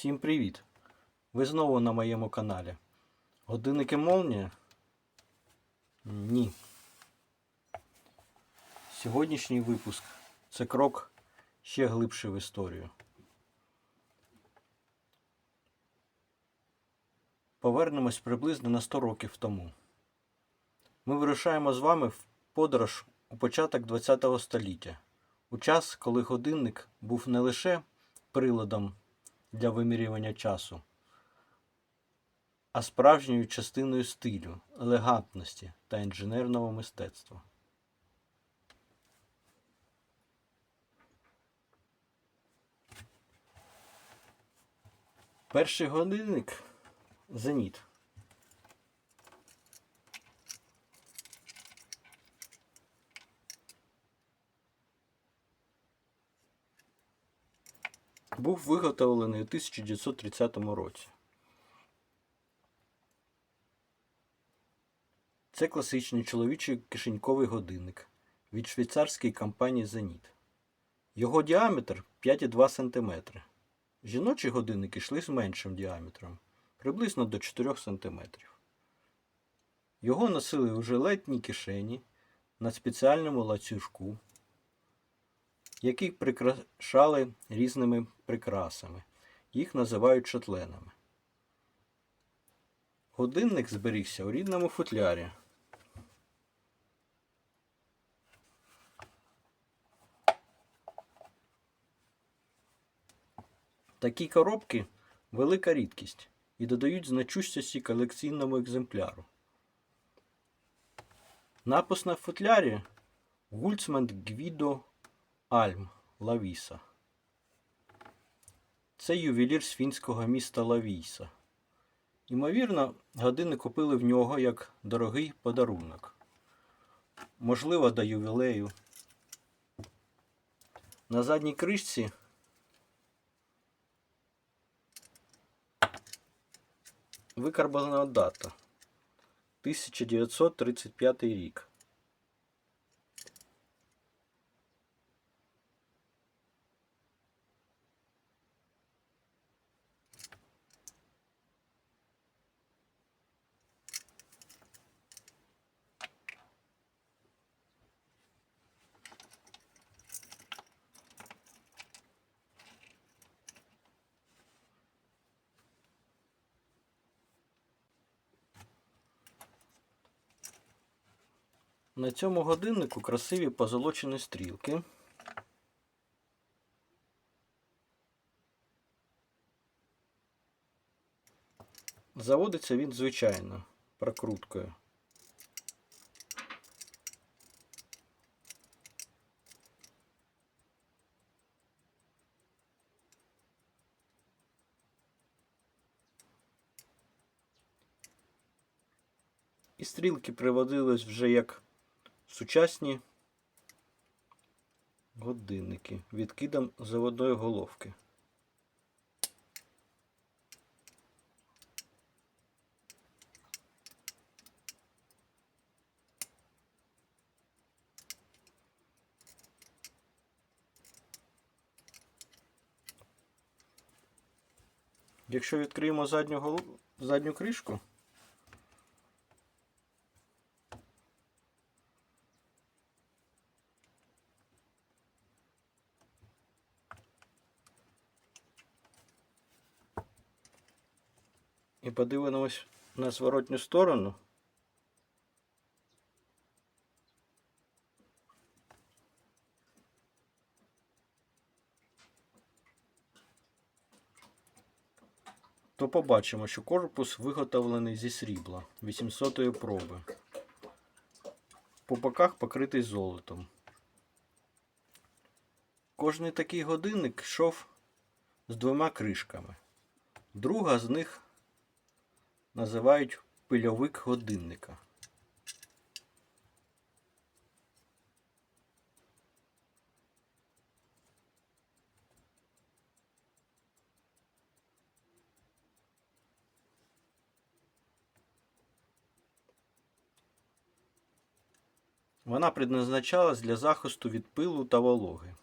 Всім привіт! Ви знову на моєму каналі. Годинники Молнія? Ні. Сьогоднішній випуск це крок ще глибше в історію. Повернемось приблизно на 100 років тому. Ми вирушаємо з вами в подорож у початок ХХ століття, у час, коли годинник був не лише приладом для вимірювання часу, а справжньою частиною стилю, елегантності та інженерного мистецтва. Перший годинник Зеніт. Був виготовлений у 1930 році. Це класичний чоловічий кишеньковий годинник від швейцарської компанії Зеніт. Його діаметр 5,2 см. Жіночі годинники йшли з меншим діаметром приблизно до 4 см. Його носили у жилетній кишені на спеціальному ланцюжку, який прикрашали різними прикрасами. Їх називають шотленами. Годинник зберігся у рідному футлярі. Такі коробки велика рідкість і додають значущості колекційному екземпляру. Напис на футлярі Гульцман Гвідо Альм Лавіса. Це ювелір з фінського міста Лавіса. Ймовірно, години купили в нього як дорогий подарунок. Можливо, до ювілею. На задній кришці викарбована дата 1935 рік. На цьому годиннику красиві позолочені стрілки. Заводиться він звичайно прокруткою. І стрілки приводились вже як сучасні годинники відкидом заводної головки. Якщо відкриємо задню, задню кришку, і подивимось на зворотню сторону. То побачимо, що корпус виготовлений зі срібла 800-ї проби. По боках покритий золотом. Кожний такий годинник йшов з двома кришками. Друга з них називають пильовик годинника. Вона предназначалась для захисту від пилу та вологи.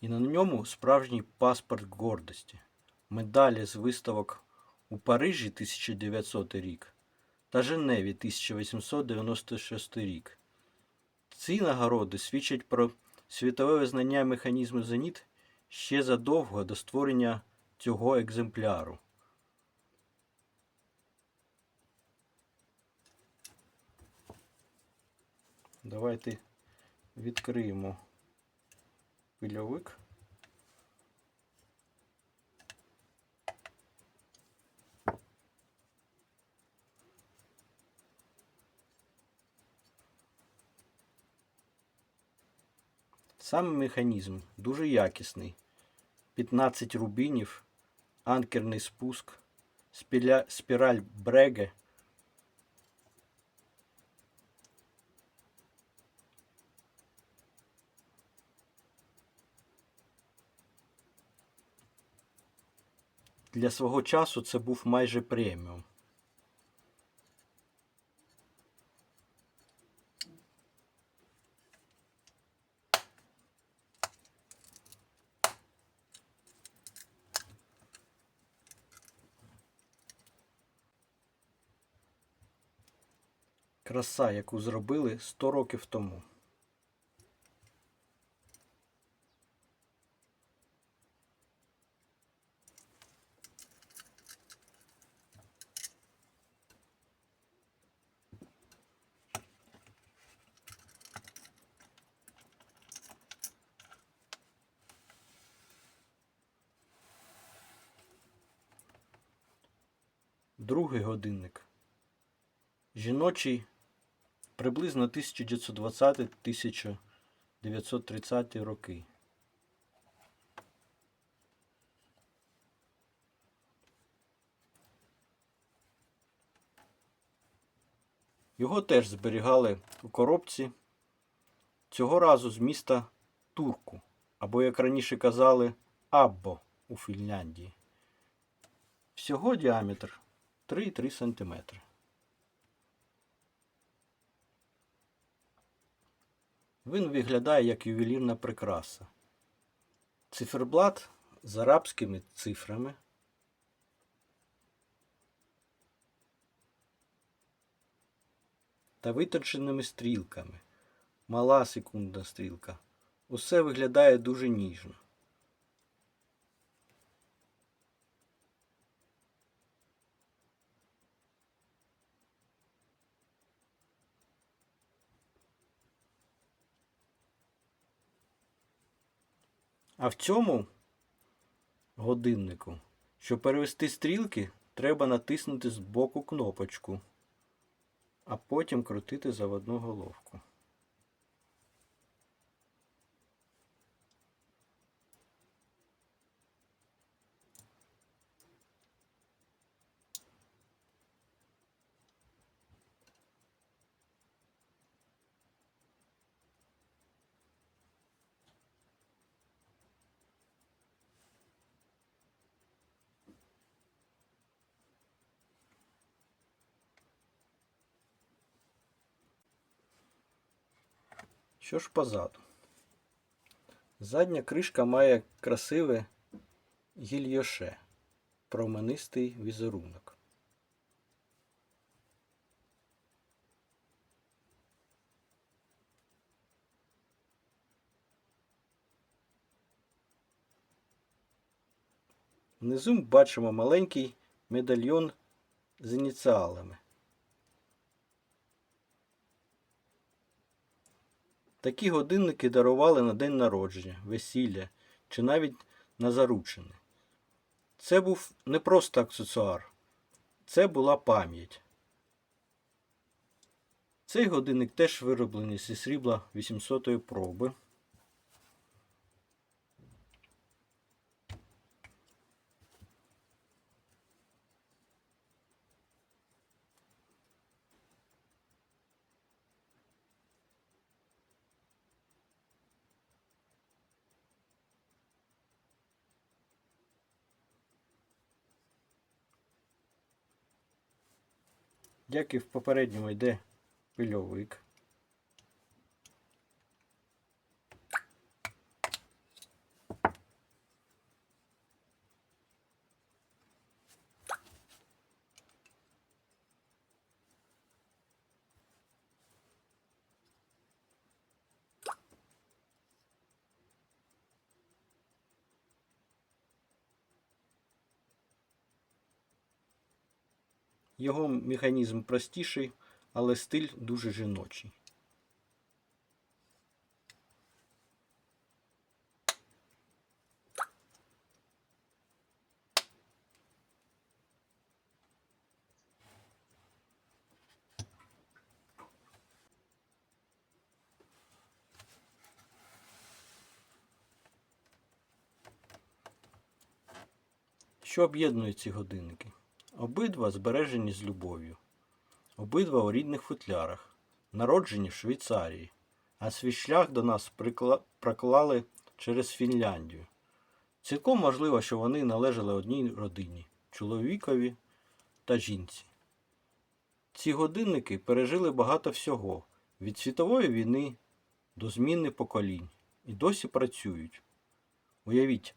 І на ньому справжній паспорт гордості, медалі з виставок у Парижі 1900 рік та Женеві 1896 рік. Ці нагороди свідчать про світове визнання механізму зеніт ще задовго до створення цього екземпляру. Давайте відкриємо пильовик. Сам механізм дуже якісний. 15 рубінів, анкерний спуск, спіля- спіраль Бреге. Для свого часу це був майже преміум. Краса, яку зробили 100 років тому. Другий годинник. Жіночий приблизно 1920-1930 роки. Його теж зберігали у коробці, цього разу з міста Турку, або, як раніше казали, Аббо у Фінляндії. Всього діаметр 3,3 см. Він виглядає як ювелірна прикраса. Циферблат з арабськими цифрами. Та виточеними стрілками. Мала секундна стрілка. Усе виглядає дуже ніжно. А в цьому годиннику, щоб перевести стрілки, треба натиснути з боку кнопочку, а потім крутити заводну головку. Що ж позаду? Задня кришка має красиве гільйоше, променистий візерунок. Внизу бачимо маленький медальйон з ініціалами. Такі годинники дарували на день народження, весілля чи навіть на заручини. Це був не просто аксесуар, це була пам'ять. Цей годинник теж вироблений зі срібла 800-ї проби. Як і в попередньому йде пильовик. Його механізм простіший, але стиль дуже жіночий. Що об'єднує ці годинники? Обидва збережені з любов'ю. Обидва у рідних футлярах, народжені в Швейцарії, а свій шлях до нас проклали через Фінляндію. Цілком можливо, що вони належали одній родині чоловікові та жінці. Ці годинники пережили багато всього від світової війни до зміни поколінь і досі працюють. Уявіть,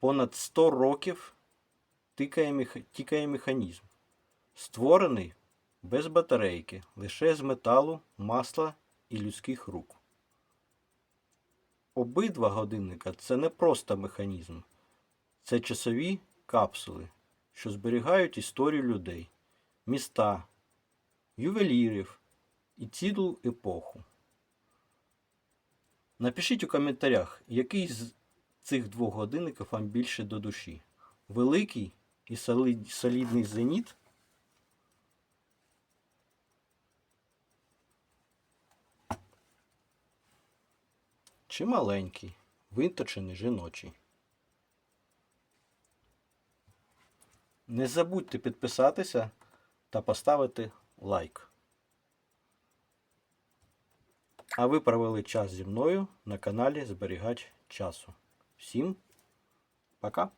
понад 100 років тикає, тікає механізм, створений без батарейки, лише з металу, масла і людських рук. Обидва годинника це не просто механізм, це часові капсули, що зберігають історію людей, міста, ювелірів і цілу епоху. Напишіть у коментарях, який з цих двох годинників вам більше до душі. Великий і солідний зеніт. Чи маленький, виточений жіночий. Не забудьте підписатися та поставити лайк. А ви провели час зі мною на каналі Зберігач часу. Всім пока!